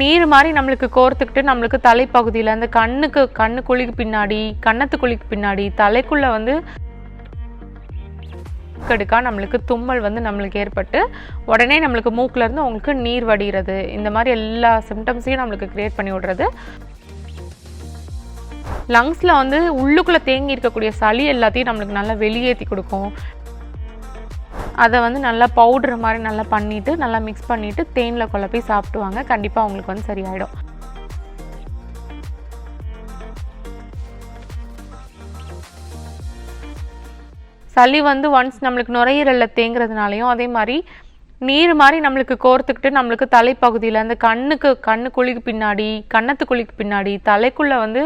நீர் மாதிரி நம்மளுக்கு கோர்த்துக்கிட்டு நம்மளுக்கு தலைப்பகுதியில் அந்த கண்ணுக்கு கண்ணு குழிக்கு பின்னாடி கன்னத்து குழிக்கு பின்னாடி தலைக்குள்ள வந்து கடுக்கா நம்மளுக்கு தும்மல் வந்து நம்மளுக்கு ஏற்பட்டு உடனே நம்மளுக்கு மூக்கில் இருந்து உங்களுக்கு நீர் வடிகிறது. இந்த மாதிரி எல்லா சிம்டம்ஸையும் நம்மளுக்கு கிரியேட் பண்ணி விடுறது. லங்ஸில் வந்து உள்ளுக்குள்ளே தேங்கி இருக்கக்கூடிய சளி எல்லாத்தையும் நம்மளுக்கு நல்லா வெளியேற்றி கொடுக்கும். அதை வந்து நல்லா பவுடர் மாதிரி நல்லா பண்ணிவிட்டு நல்லா மிக்ஸ் பண்ணிவிட்டு தேனில் குழப்பி சாப்பிடுவாங்க கண்டிப்பாக அவங்களுக்கு வந்து சரியாயிடும். சளி வந்து ஒன்ஸ் நம்மளுக்கு நுரையீரலில் தேங்குறதுனாலையும் அதே மாதிரி நீர் மாதிரி நம்மளுக்கு கோர்த்துக்கிட்டு நம்மளுக்கு தலைப்பகுதியில் அந்த கண்ணுக்கு கண்ணு குழிக்கு பின்னாடி கண்ணத்து குழிக்கு பின்னாடி தலைக்குள்ளே வந்து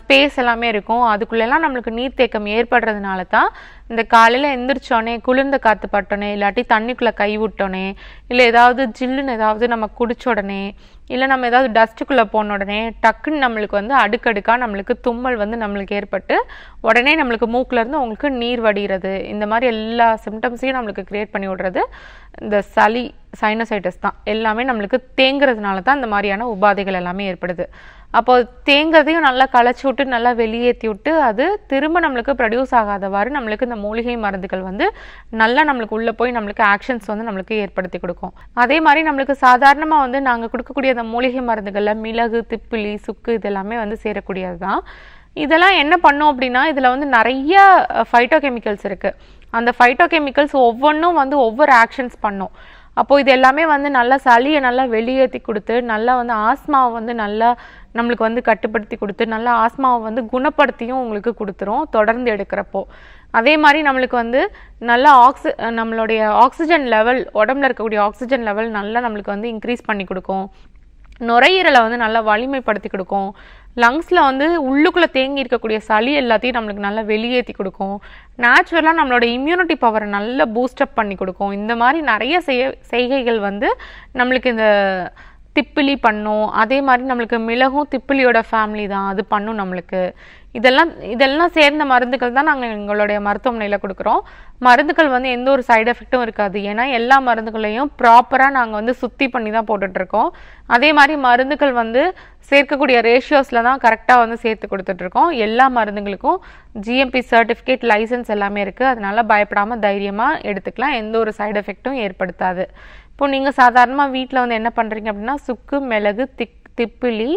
ஸ்பேஸ் எல்லாமே இருக்கும். அதுக்குள்ளெல்லாம் நம்மளுக்கு நீர்த்தேக்கம் ஏற்படுறதுனால தான் இந்த காலையில் எந்திரிச்சோடனே குளிர்ந்த காற்று பட்டோனே இல்லாட்டி தண்ணிக்குள்ளே கை விட்டோன்னே இல்லை ஏதாவது ஜில்லுன்னு ஏதாவது நம்ம குடிச்ச உடனே இல்லை நம்ம ஏதாவது டஸ்ட்டுக்குள்ளே போன உடனே டக்குன்னு நம்மளுக்கு வந்து அடுக்கடுக்காக நம்மளுக்கு தும்மல் வந்து நம்மளுக்கு ஏற்பட்டு உடனே நம்மளுக்கு மூக்கிலேருந்து உங்களுக்கு நீர் வடிகிறது. இந்த மாதிரி எல்லா சிம்டம்ஸையும் நம்மளுக்கு கிரியேட் பண்ணி விடுறது இந்த சளி சைனசைட்டிஸ் தான். எல்லாமே நம்மளுக்கு தேங்குறதுனால தான் இந்த மாதிரியான உபாதைகள் எல்லாமே ஏற்படுது. அப்போ தேங்கிறதையும் நல்லா களைச்சி விட்டு நல்லா வெளியேற்றி விட்டு அது திரும்ப நம்மளுக்கு ப்ரொடியூஸ் ஆகாதவாறு நம்மளுக்கு இந்த மூலிகை மருந்துகள் வந்து நல்லா நம்மளுக்கு உள்ளே போய் நம்மளுக்கு ஆக்ஷன்ஸ் வந்து நம்மளுக்கு ஏற்படுத்தி கொடுக்கும். அதே மாதிரி நம்மளுக்கு சாதாரணமாக வந்து நாங்கள் கொடுக்கக்கூடிய அந்த மூலிகை மருந்துகளில் மிளகு திப்பிலி சுக்கு இதெல்லாமே வந்து சேரக்கூடியது தான். இதெல்லாம் என்ன பண்ணும் அப்படின்னா இதில் வந்து நிறைய ஃபைட்டோ கெமிக்கல்ஸ் இருக்குது அந்த ஃபைட்டோ கெமிக்கல்ஸ் ஒவ்வொன்றும் வந்து ஒவ்வொரு ஆக்ஷன்ஸ் பண்ணும். அப்போது இது எல்லாமே வந்து நல்லா சளியை நல்லா வெளியேற்றி கொடுத்து நல்லா வந்து ஆஸ்மாவை வந்து நல்லா நம்மளுக்கு வந்து கட்டுப்படுத்தி கொடுத்து நல்லா ஆஸ்மாவை வந்து குணப்படுத்தியும் உங்களுக்கு கொடுத்துரும் தொடர்ந்து எடுக்கிறப்போ. அதே மாதிரி நம்மளுக்கு வந்து நல்லா ஆக்சி நம்மளுடைய ஆக்சிஜன் லெவல் உடம்புல இருக்கக்கூடிய ஆக்சிஜன் லெவல் நல்லா நம்மளுக்கு வந்து இன்க்ரீஸ் பண்ணி கொடுக்கும். நுரையீரலை வந்து நல்லா வலிமைப்படுத்தி கொடுக்கும். லங்ஸில் வந்து உள்ளுக்குள்ளே தேங்கி இருக்கக்கூடிய சளி எல்லாத்தையும் நம்மளுக்கு நல்லா வெளியேற்றி கொடுக்கும். நேச்சுரலாக நம்மளோட இம்யூனிட்டி பவரை நல்லா பூஸ்டப் பண்ணி கொடுக்கும். இந்த மாதிரி நிறைய செய செய்கைகள் வந்து நம்மளுக்கு இந்த திப்பிலி பண்ணும். அதே மாதிரி நம்மளுக்கு மிளகும் திப்பிலியோட ஃபேமிலி தான். அது பண்ணும் நம்மளுக்கு. இதெல்லாம் இதெல்லாம் சேர்ந்த மருந்துகள் தான் நாங்கள் எங்களுடைய மருத்துவமனையில் கொடுக்குறோம். மருந்துகள் வந்து எந்த ஒரு சைடு எஃபெக்ட்டும் இருக்காது. ஏன்னா எல்லா மருந்துகளையும் ப்ராப்பராக நாங்கள் வந்து சுத்தி பண்ணி தான் போட்டுட்ருக்கோம். அதே மாதிரி மருந்துகள் வந்து சேர்க்கக்கூடிய ரேஷியோஸில் தான் கரெக்டாக வந்து சேர்த்து கொடுத்துட்ருக்கோம். எல்லா மருந்துகளுக்கும் ஜிஎம்பி சர்டிஃபிகேட் லைசன்ஸ் எல்லாமே இருக்குது அதனால் பயப்படாமல் தைரியமாக எடுத்துக்கலாம். எந்த ஒரு சைடு எஃபெக்ட்டும் ஏற்படுத்தாது. இப்போ நீங்கள் சாதாரணமாக வீட்டில் வந்து என்ன பண்ணுறீங்க அப்படின்னா சுக்கு மிளகு திக் திப்பிலி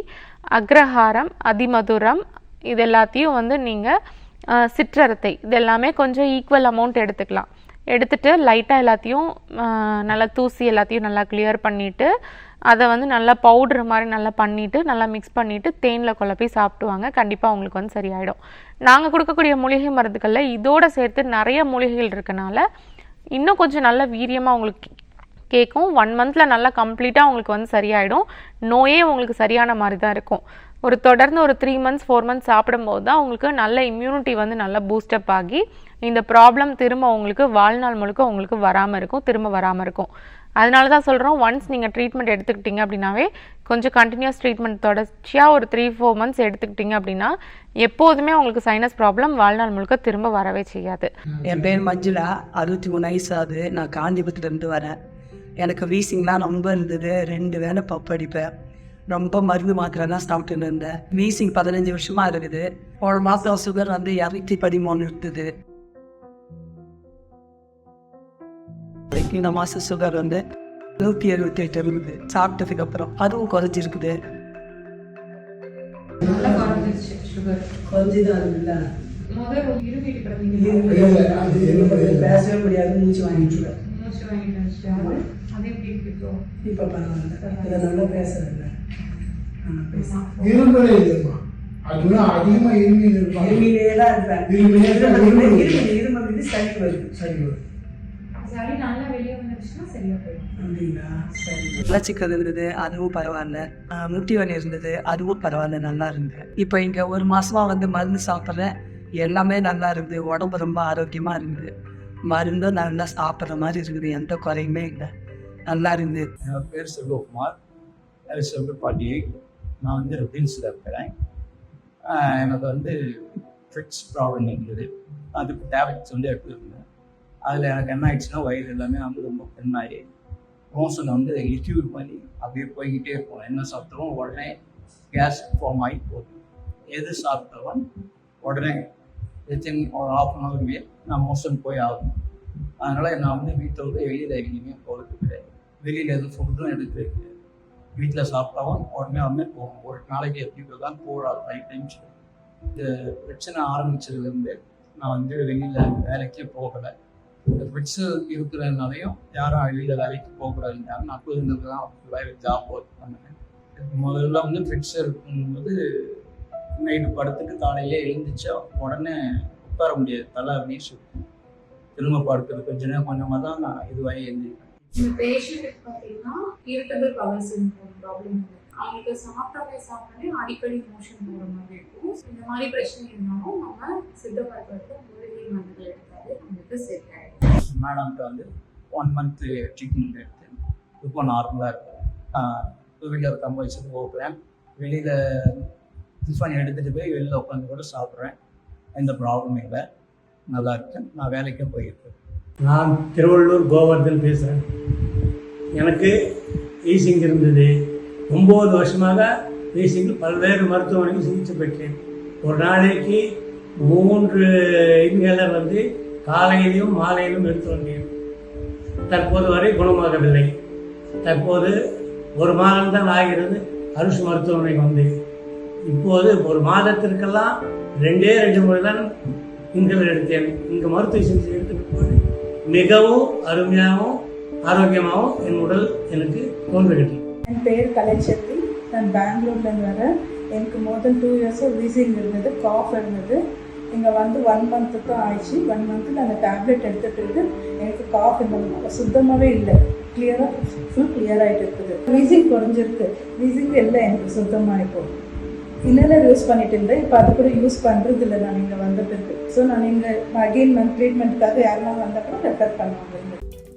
அக்ரஹாரம் அதிமதுரம் இது எல்லாத்தையும் வந்து நீங்கள் சிற்றரத்தை இது எல்லாமே கொஞ்சம் ஈக்குவல் அமௌண்ட் எடுத்துக்கலாம். எடுத்துகிட்டு லைட்டாக எல்லாத்தையும் நல்லா தூசி எல்லாத்தையும் நல்லா கிளியர் பண்ணிவிட்டு அதை வந்து நல்லா பவுடர் மாதிரி நல்லா பண்ணிவிட்டு நல்லா மிக்ஸ் பண்ணிவிட்டு தேனில் குழப்பி சாப்பிடுவாங்க. கண்டிப்பாக அவங்களுக்கு வந்து சரியாயிடும். நாங்கள் கொடுக்கக்கூடிய மூலிகை மருந்துகளில் இதோடு சேர்த்து நிறைய மூலிகைகள் இருக்கனால இன்னும் கொஞ்சம் நல்ல வீரியமாக அவங்களுக்கு கேட்கும் ஒன் மந்தில் நல்லா கம்ப்ளீட்டாக உங்களுக்கு வந்து சரியாயிடும். நோயே உங்களுக்கு சரியான மாதிரி தான் இருக்கும். ஒரு தொடர்ந்து ஒரு த்ரீ மந்த்ஸ் ஃபோர் மந்த்ஸ் சாப்பிடும்போது தான் உங்களுக்கு நல்ல இம்யூனிட்டி வந்து நல்லா பூஸ்டப் ஆகி இந்த ப்ராப்ளம் திரும்ப உங்களுக்கு வாழ்நாள் முழுக்க உங்களுக்கு வராமல் இருக்கும் திரும்ப வராமல் இருக்கும். அதனால தான் சொல்கிறோம் ஒன்ஸ் நீங்கள் ட்ரீட்மெண்ட் எடுத்துக்கிட்டீங்க அப்படின்னாவே கொஞ்சம் கண்டினியூஸ் ட்ரீட்மெண்ட் தொடர்ச்சியாக ஒரு த்ரீ ஃபோர் மந்த்ஸ் எடுத்துக்கிட்டீங்க அப்படின்னா எப்போதுமே உங்களுக்கு சைனஸ் ப்ராப்ளம் வாழ்நாள் முழுக்க திரும்ப வரவே செய்யாது. என் பேர் மஞ்சுளா அறுபத்தி மூணு வயசு ஆகுது நான் காந்திபுரத்துலேருந்து வரேன். எனக்கு வீசிங்லாம் ரொம்ப இருந்தது ரெண்டு வேலை பப்படிப்பேன் ரொம்ப மருந்து மாத்திரை தான் சாப்பிட்டுன்னு இருந்தேன். வீசிங் பதினஞ்சு வருஷமா இருக்குது. ஒரு மாதம் சுகர் வந்து இரநூத்தி பதிமூணு இருந்தது. இந்த மாதம் சுகர் வந்து நூற்றி எழுபத்தி எட்டு இருக்குது சாப்பிட்டதுக்கு அப்புறம் அதுவும் குறைஞ்சிருக்குது. பேசவே முடியாது. மூச்சு வாங்கிட்டு இப்போ? பரவாயில்ல. நல்லா பேசுறேன்ல இரும்பலே அதுதான் அதிகமா இருமி இருப்பாங்க இருமிலே தான் இருப்பேன் இருமல் இருமல் சளி வருது. இருந்தது அதுவும் பரவாயில்ல. முட்டி வலி இருந்தது அதுவும் பரவாயில்ல நல்லா இருந்தது. இப்போ இங்கே ஒரு மாசமா வந்து மருந்து சாப்பிட்றேன் எல்லாமே நல்லா இருக்குது. உடம்பு ரொம்ப ஆரோக்கியமா இருக்குது. மருந்தும் நல்லா சாப்பிட்ற மாதிரி இருக்குது. எந்த குறையுமே இல்லை. நல்லா இருந்து என் பேர் செல்வகுமார். அது செல்வப்பாட்டி நான் வந்து ரிபின்ஸில் இருக்கிறேன் எனக்கு வந்து ஃபிக்ஸ் ப்ராப்ளம் இருந்தது அதுக்கு டேப்லெட்ஸ் வந்து எடுத்துருந்தேன் அதில் எனக்கு என்ன ஆயிடுச்சுன்னா வயிறு எல்லாமே வந்து ரொம்ப பெண்ணாகி மோஷன் வந்து லிக்யூட் பண்ணி அப்படியே போய்கிட்டே இருக்கும் என்ன சாப்பிட்டாலும் உடனே கேஸ் ஃபார்ம் ஆகி போதும். எது சாப்பிட்டாலும் உடனே வித்தின் ஒரு ஆஃப் அன் ஹவர்லேயே நான் மோஷன் போய் ஆகணும். அதனால் நான் வந்து வீட்டை விட்டு வெளியில் எங்கேயுமே போகிறது கிடையாது. வெளியில் எதுவும் ஃபுட்டும் எடுக்கிறது கிடையாது வீட்டில் சாப்பிட்டாவும் உடனே வந்து போகும் ஒரு நாளைக்கு எப்படி தான் போடாது ஃபைவ் டைம்ஸ் இந்த பிரச்சனை ஆரம்பிச்சதுலேருந்து நான் வந்து வெளியில் வேலைக்கே போகலை. இந்த ஃபிட்ஸு இருக்கிறதுனாலையும் யாரும் வெளியில் வேலைக்கு போகக்கூடாதுன்றாங்க நான் புதுங்கிறது தான் வேலை ஜாப் ஒர்க் பண்ணேன். முதல்ல வந்து ஃபிட்ஸ் இருக்கும்போது நைட்டு படுத்துட்டு காலையிலே எழுந்திரிச்சா உடனே உட்கார முடியாது. தலை அப்படின்னு சொல்லி திரும்ப படுக்கிறது கொஞ்ச நேரம் கொஞ்சமாக தான் நான் இதுவாகி எழுந்திருப்பேன். இந்த பேஷண்ட்டுக்கு பார்த்தீங்கன்னா இரிட்டபிள் பவர் சிண்ட்ரோம் ப்ராப்ளம் அவங்களுக்கு சாப்பிட்டாலே சாப்பிட்டாலே அடிக்கடி மோஷன் போகிற மாதிரி இருக்கும். இந்த மாதிரி பிரச்சனை இருந்தாலும் நம்ம சித்த மருத்துவத்தில் மூலிகை மருந்துகள் எடுத்தாலே நம்மளுக்கு செட் ஆகிடும் மேடம்கிட்ட வந்து ஒன் மந்த்து ட்ரீட்மெண்ட் எடுத்து இப்போ நார்மலாக இருக்கும். டூ வீலர் கம்ப வச்சுட்டு போகிறேன் வெளியில் டிஃபன் எடுத்துகிட்டு போய் வெளியில் உட்காந்து கூட சாப்பிட்றேன். எந்த ப்ராப்ளமும் இல்லை. நல்லா இருக்கேன் நான் வேலைக்கும் போயிருக்கேன் நான் திருவள்ளூர் கோவர்தன் பேசுகிறேன் எனக்கு ஈசிங் இருந்தது. ஒம்பது வருஷமாக ஈசிங் பல்வேறு மருத்துவமனைகள் சிகிச்சை பெற்றேன். ஒரு நாளைக்கு மூன்று இன்ஹேலர் வந்து காலையிலும் மாலையிலும் எடுத்து வந்தேன். தற்போது வரை குணமாகவில்லை. தற்போது ஒரு மாதம்தான் ஆகிறது. அருஷ் மருத்துவமனைக்கு வந்து இப்போது ஒரு மாதத்திற்கெல்லாம் ரெண்டே ரெண்டு முறை தான் இன்ஹேலர் எடுத்தேன். இங்கே மருத்துவ சிகிச்சை எடுத்துட்டு போது மிகவும் அருமையாகவும் ஆரோக்கியமாகவும் என் உடல் எனக்கு தோன்றுகிறது என் பேர் கலைச்செல்வி. நான் பெங்களூர்லேருந்து வரேன். எனக்கு மொதல் டூ இயர்ஸாக வீசிங் இருந்தது காஃப் இருந்தது. இங்கே வந்து ஒன் மந்த்துக்கும் ஆயிடுச்சு. ஒன் மந்த்தில் அந்த டேப்லெட் எடுத்துகிட்டு இருந்து எனக்கு காஃப் இந்த சுத்தமாகவே இல்லை. கிளியராக ஃபுல் கிளியர் ஆகிட்டு இருக்குது. வீசிங் குறைஞ்சிருக்கு. வீசிங் இல்லை எனக்கு சுத்தமாக இப்போ இன்னலர் யூஸ் பண்ணிட்டு இருந்தேன். இப்போ அது கூட யூஸ் பண்ணுறது இல்லை. நான் இங்கே வந்த ஸோ நான் இங்கே அகெயின் நான் ட்ரீட்மெண்ட்டுக்காக யாரெல்லாம் வந்தால் கூட ரெஃபர் பண்ணுவாங்க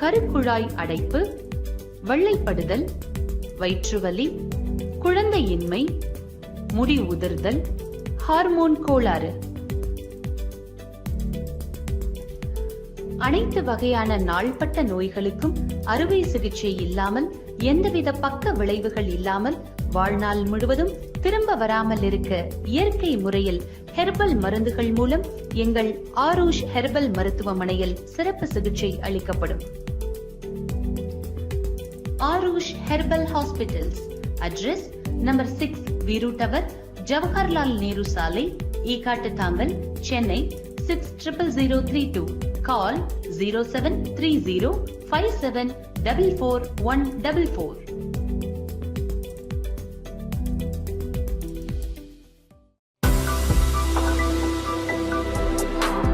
கருக்குழாய் அடைப்பு வெள்ளைப்படுதல் வயிற்றுவலி குழந்தையின்மை முடி உதிர்தல் ஹார்மோன் கோளாறு. அனைத்து வகையான நாள்பட்ட நோய்களுக்கும் அறுவை சிகிச்சை இல்லாமல் எந்தவித பக்க விளைவுகள் இல்லாமல் வாழ்நாள் முழுவதும் திரும்ப வராமல் இருக்க இயற்கை முறையில் ஹெர்பல் மருந்துகள் மூலம் எங்கள் ஆரூஷ் ஹெர்பல் மருத்துவமனையில் சிறப்பு சிகிச்சை அளிக்கப்படும். Arush Herbal Hospitals. Address number 6 Viru Tower, Jawaharlal Nehru Sale, Ekattatammal, Chennai 600032. Call 0730 5744